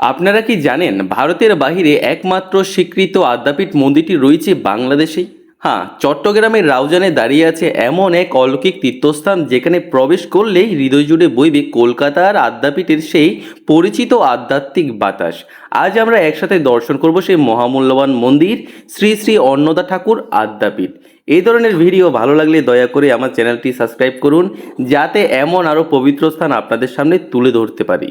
আপনারা কি জানেন ভারতের বাইরে একমাত্র স্বীকৃত আদ্যাপীঠ মন্দিরটি রয়েছে বাংলাদেশেই? হ্যাঁ চট্টগ্রামের রাউজানে দাঁড়িয়ে আছে এমন এক অলৌকিক তীর্থস্থান যেখানে প্রবেশ করলেই হৃদয় জুড়ে বইবে কলকাতার আদ্যাপীঠের সেই পরিচিত আধ্যাত্মিক বাতাস। আজ আমরা একসাথে দর্শন করব সেই মহামূল্যবান মন্দির, শ্রী শ্রী অন্নদা ঠাকুর আদ্যাপীঠ। এই ধরনের ভিডিও ভালো লাগলে দয়া করে আমার চ্যানেলটি সাবস্ক্রাইব করুন, যাতে এমন আরও পবিত্র স্থান আপনাদের সামনে তুলে ধরতে পারি।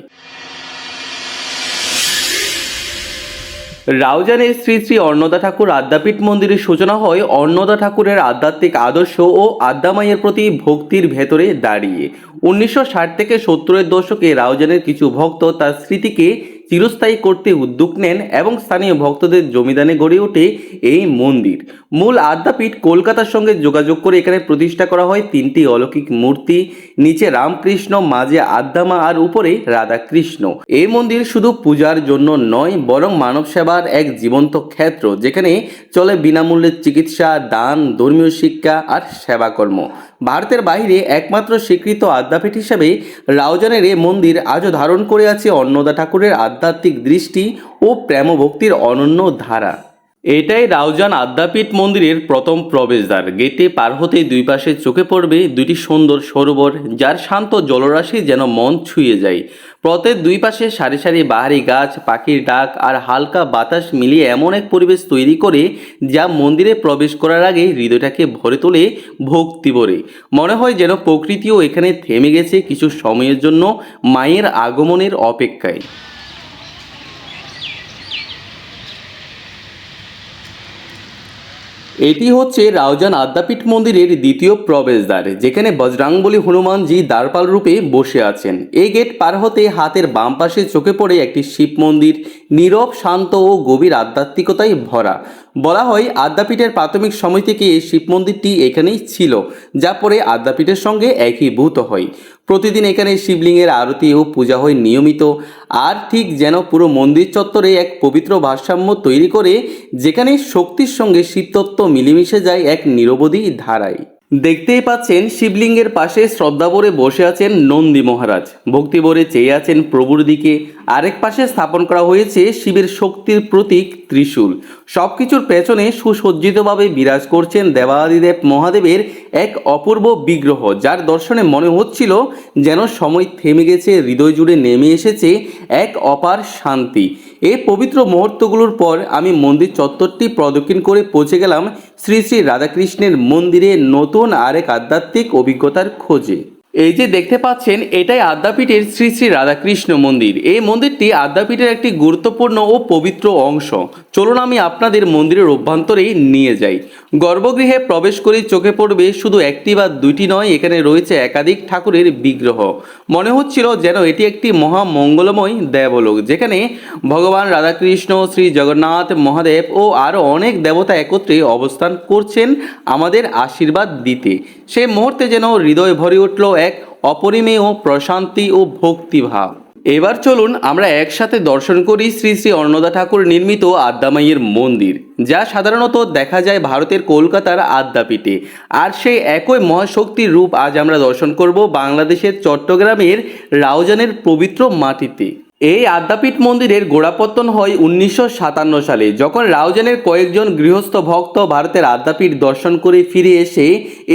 রাউজানের শ্রী শ্রী অন্নদা ঠাকুর আদ্যাপীঠ মন্দিরের সূচনা হয় অন্নদা ঠাকুরের আধ্যাত্মিক আদর্শ ও আদ্যামাইয়ের প্রতি ভক্তির ভেতরে দাঁড়িয়ে। উনিশশো ষাট থেকে সত্তরের দশকে রাউজানের কিছু ভক্ত তার স্মৃতিকে চিরস্থায়ী করতে উদ্যোগ নেন এবং স্থানীয় ভক্তদের জমিদানে গড়ে ওঠে এই মন্দির। মূল আদ্যাপীঠ কলকাতার সঙ্গে যোগাযোগ করে এখানে প্রতিষ্ঠা করা হয় তিনটি অলৌকিক মূর্তি, নিচে রামকৃষ্ণ, মাঝে আদ্যামা আর উপরে রাধাকৃষ্ণ। এই মন্দির শুধু পূজার জন্য নয়, বরং মানব সেবার এক জীবন্ত ক্ষেত্র, যেখানে চলে বিনামূল্যে চিকিৎসা, দান, ধর্মীয় শিক্ষা আর সেবাকর্ম। ভারতের বাইরে একমাত্র স্বীকৃত আদ্যাপীঠ হিসাবে রাউজানের এ মন্দির আজও ধারণ করে আছে অন্নদা ঠাকুরের আধ্যাত্মিক দৃষ্টি ও প্রেমভক্তির অনন্য ধারা। এটাই রাউজান আদ্যাপীঠ মন্দিরের প্রথম প্রবেশদ্বার। গেটে পার হতেই দুই পাশে চোখে পড়বে দুটি সুন্দর সরোবর, যার শান্ত জলরাশি যেন মন ছুঁয়ে যায়। পথের দুই পাশে সারি সারি বাহারি গাছ, পাখির ডাক আর হালকা বাতাস মিলিয়ে এমন এক পরিবেশ তৈরি করে যা মন্দিরে প্রবেশ করার আগে হৃদয়টাকে ভরে তোলে, ভক্তি ভরে। মনে হয় যেন প্রকৃতিও এখানে থেমে গেছে কিছু সময়ের জন্য, মায়ের আগমনের অপেক্ষায়। এটি হচ্ছে রাউজান আদ্যাপীঠ মন্দিরের দ্বিতীয় প্রবেশদ্বার, যেখানে বজরাংবলী হনুমানজি দ্বারপাল রূপে বসে আছেন। এই গেট পার হতে হাতের বাম পাশে চোখে পড়ে একটি শিব মন্দির নীরব, শান্ত ও গভীর আধ্যাত্মিকতায় ভরা। বলা হয়, আদ্যাপীঠের প্রাথমিক সময় থেকে এই শিব মন্দিরটি এখানেই ছিল, যা পরে আদ্যাপীঠের সঙ্গে একীভূত হয়। প্রতিদিন এখানে শিবলিঙ্গের আরতি ও পূজা হয় নিয়মিত, আর ঠিক যেন পুরো মন্দির চত্বরে এক পবিত্র ভারসাম্য তৈরি করে, যেখানে শক্তির সঙ্গে শিবতত্ত্ব মিলেমিশে যায় এক নিরবধি ধারায়। দেখতেই পাচ্ছেন শিবলিঙ্গের পাশে শ্রদ্ধাভরে বসে আছেন নন্দী মহারাজ। ভক্তিভরে চেয়ে আছেন প্রভুর দিকে। আরেক পাশে স্থাপন করা হয়েছে শিবের শক্তির প্রতীক ত্রিশূল। সব কিছুর পেছনে সুসজ্জিতভাবে বিরাজ করছেন দেবাদিদেব মহাদেবের এক অপূর্ব বিগ্রহ, যার দর্শনে মনে হচ্ছিল যেন সময় থেমে গেছে, হৃদয় জুড়ে নেমে এসেছে এক অপার শান্তি। এই পবিত্র মুহূর্তগুলোর পর আমি মন্দির চত্বরটি প্রদক্ষিণ করে পৌঁছে গেলাম শ্রী শ্রী রাধাকৃষ্ণের মন্দিরে নতুন আরেক আধ্যাত্মিক অভিজ্ঞতার খোঁজে। এই যে দেখতে পাচ্ছেন, এটাই আদ্যাপীঠের শ্রী শ্রী রাধাকৃষ্ণ মন্দির। এই মন্দিরটি আদ্যাপীঠের একটি গুরুত্বপূর্ণ ও পবিত্র অংশ। চলুন আমি আপনাদের মন্দিরের অভ্যন্তরেই নিয়ে যাই। গর্ভগৃহে প্রবেশ করেই চোখে পড়বে শুধু একটি বা দুইটি নয়, এখানে রয়েছে একাধিক ঠাকুরের বিগ্রহ। মনে হচ্ছিল যেন এটি একটি মহামঙ্গলময় দেবলোক, যেখানে ভগবান রাধাকৃষ্ণ, শ্রী জগন্নাথ মহাদেব ও আরও অনেক দেবতা একত্রে অবস্থান করছেন আমাদের আশীর্বাদ দিতে। সে মুহূর্তে যেন হৃদয় ভরে উঠল এক অপরিমেয় প্রশান্তি ও ভক্তিভাব। এবার চলুন আমরা একসাথে দর্শন করি শ্রী শ্রী অন্নদা ঠাকুর নির্মিত আদ্যামাইয়ের মন্দির, যা সাধারণত দেখা যায় ভারতের কলকাতার আদ্যাপীঠে। আর সেই একই মহাশক্তির রূপ আজ আমরা দর্শন করব বাংলাদেশের চট্টগ্রামের রাউজানের পবিত্র মাটিতে। এই আদ্যাপীঠ মন্দিরের গোড়াপত্তন হয় উনিশশো সাতান্ন সালে, যখন রাউজানের কয়েকজন গৃহস্থ ভক্ত ভারতের আদ্যাপীঠ দর্শন করে ফিরে এসে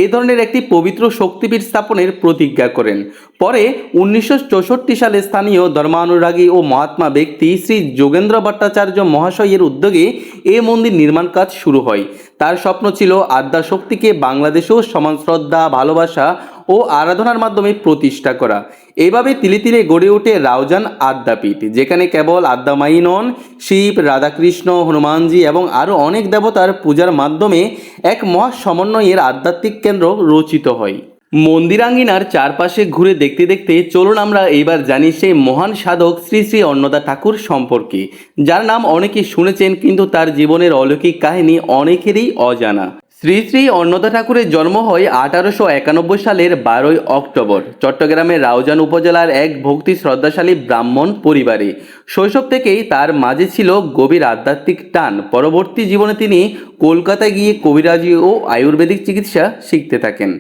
এই ধরনের একটি পবিত্র শক্তিপীঠ স্থাপনের প্রতিজ্ঞা করেন। পরে উনিশশো চৌষট্টি সালে স্থানীয় ধর্মানুরাগী ও মহাত্মা ব্যক্তি শ্রী যোগেন্দ্র ভট্টাচার্য মহাশয়ের উদ্যোগে এ মন্দির নির্মাণ কাজ শুরু হয়। তার স্বপ্ন ছিল আদ্যা শক্তিকে বাংলাদেশেও সমান শ্রদ্ধা, ভালোবাসা ও আরাধনার মাধ্যমে প্রতিষ্ঠা করা। এইভাবে তিলে তিলে গড়ে ওঠে রাউজান আদ্যাপীঠ, যেখানে কেবল আদ্যামাই নন, শিব, রাধাকৃষ্ণ, হনুমানজি এবং আরও অনেক দেবতার পূজার মাধ্যমে এক মহা সমন্বয়ের আধ্যাত্মিক কেন্দ্র রচিত হয়। মন্দিরাঙ্গিনার চারপাশে ঘুরে দেখতে দেখতে চলুন আমরা এইবার জানি সেই মহান সাধক শ্রী শ্রী অন্নদা ঠাকুর সম্পর্কে। যার নাম অনেকে শুনেছেন, কিন্তু তার জীবনের অলৌকিক কাহিনী অনেকেরই অজানা। শ্রী শ্রী অন্নদা ঠাকুরের জন্ম হয় আঠারোশো একানব্বই সালের বারোই অক্টোবর। চট্টগ্রামের রাউজান উপজেলার এক ভক্তি শ্রদ্ধাশালী ব্রাহ্মণ পরিবারে। শৈশব থেকেই তার মাঝে ছিল গভীর আধ্যাত্মিক টান। পরবর্তী জীবনে তিনি কলকাতায় গিয়ে কবিরাজি ও আয়ুর্বেদিক চিকিৎসা শিখতে থাকেন।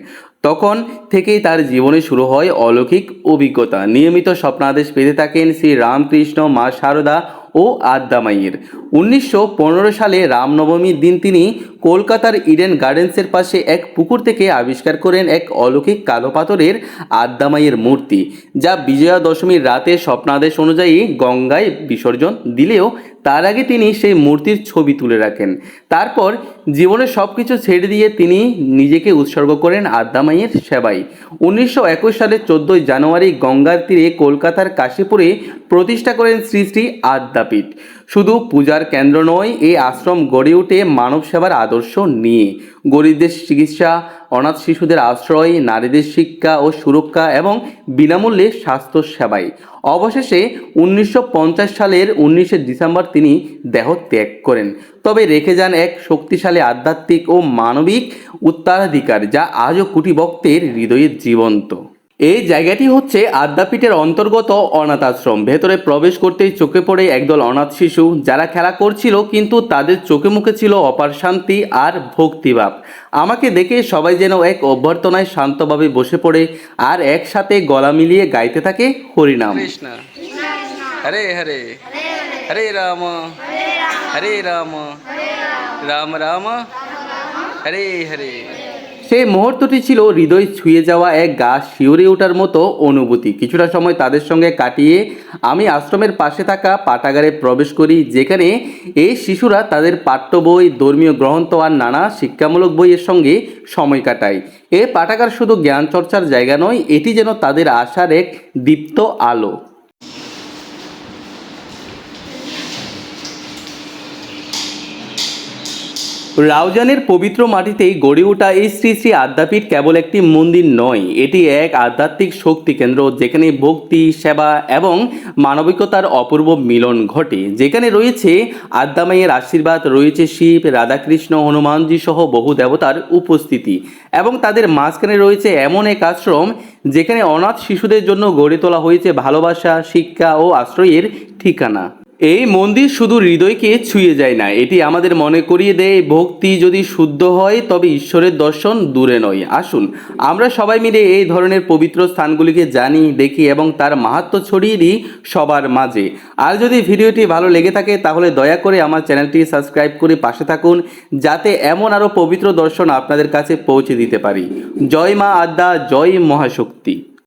তখন থেকেই তার জীবনে শুরু হয় অলৌকিক অভিজ্ঞতা। নিয়মিত স্বপ্নাদেশ পেতে থাকেন শ্রী রামকৃষ্ণ, মা শারদা ও আদ্যামাইয়ের উনিশশো সালে রামনবমীর দিন তিনি কলকাতার ইডেন গার্ডেন্সের পাশে এক পুকুর থেকে আবিষ্কার করেন এক অলৌকিক কালো পাথরের আদ্দামাইয়ের মূর্তি, যা বিজয়া দশমীর রাতে স্বপ্নাদেশ অনুযায়ী গঙ্গায় বিসর্জন দিলেও তার আগে তিনি সেই মূর্তির ছবি তুলে রাখেন। তারপর জীবনের সব কিছু ছেড়ে দিয়ে তিনি নিজেকে উৎসর্গ করেন আদ্যামাইয়ের সেবায়। উনিশশো একুশ সালের চোদ্দোই জানুয়ারি গঙ্গার তীরে কলকাতার কাশীপুরে প্রতিষ্ঠা করেন শ্রী শ্রী আদ্যাপীঠ শুধু পূজার কেন্দ্র নয়, এই আশ্রম গড়ে ওঠে মানব সেবার আদর্শ নিয়ে। গরিবদের চিকিৎসা, অনাথ শিশুদের আশ্রয়, নারীদের শিক্ষা ও সুরক্ষা এবং বিনামূল্যে স্বাস্থ্য সেবায় অবশেষে উনিশশো পঞ্চাশ সালের উনিশে ডিসেম্বর তিনি দেহ ত্যাগ করেন। তবে রেখে যান এক শক্তিশালী আধ্যাত্মিক ও মানবিক উত্তরাধিকার যা আজও কোটি ভক্তের হৃদয়ে জীবন্ত। এই জায়গাটি হচ্ছে আদ্যাপীঠের অন্তর্গত অনাথ আশ্রম। ভেতরে প্রবেশ করতেই চোখে পড়ে একদল অনাথ শিশু। যারা খেলা করছিল কিন্তু তাদের চোখে মুখে ছিল অপার শান্তি আর ভক্তিভাব। আমাকে দেখে সবাই যেন এক অভ্যর্থনায় শান্তভাবে বসে পড়ে আর একসাথে গলা মিলিয়ে গাইতে থাকে হরিনাম। হরে হরে। হরে রাম। হরে রাম। রাম রাম। হরে হরে। সেই মুহূর্তটি ছিল হৃদয় ছুঁয়ে যাওয়া এক গা শিউরে ওঠার মতো অনুভূতি। কিছুটা সময় তাদের সঙ্গে কাটিয়ে আমি আশ্রমের পাশে থাকা পাঠাগারে প্রবেশ করি, যেখানে এই শিশুরা তাদের পাঠ্য বই, ধর্মীয় গ্রন্থ আর নানা শিক্ষামূলক বইয়ের সঙ্গে সময় কাটায়। এ পাঠাগার শুধু জ্ঞান চর্চার জায়গা নয়, এটি যেন তাদের আশার এক দীপ্ত আলো। রাউজানের পবিত্র মাটিতেই গড়ে ওঠা এই শ্রী শ্রী আদ্যাপীঠ কেবল একটি মন্দির নয়, এটি এক আধ্যাত্মিক শক্তি কেন্দ্র যেখানে ভক্তি, সেবা এবং মানবিকতার অপূর্ব মিলন ঘটে। যেখানে রয়েছে আদ্যামাইয়ের আশীর্বাদ, রয়েছে শিব, রাধাকৃষ্ণ, হনুমানজি সহ বহু দেবতার উপস্থিতি এবং তাদের মাঝখানে রয়েছে এমন এক আশ্রম যেখানে অনাথ শিশুদের জন্য গড়ে তোলা হয়েছে ভালোবাসা, শিক্ষা ও আশ্রয়ের ঠিকানা। এই মন্দির শুধু হৃদয়কে ছুঁয়ে যায় না, এটি আমাদের মনে করিয়ে দেয় ভক্তি যদি শুদ্ধ হয়, তবে ঈশ্বরের দর্শন দূরে নয়। আসুন, আমরা সবাই মিলে এই ধরনের পবিত্র স্থানগুলিকে জানি, দেখি এবং তার মাহাত্ম ছড়িয়ে দিই সবার মাঝে। আর যদি ভিডিওটি ভালো লেগে থাকে, তাহলে দয়া করে আমার চ্যানেলটি সাবস্ক্রাইব করে পাশে থাকুন, যাতে এমন আরও পবিত্র দর্শন আপনাদের কাছে পৌঁছে দিতে পারি। জয় মা আদ্যা, জয় মহাশক্তি।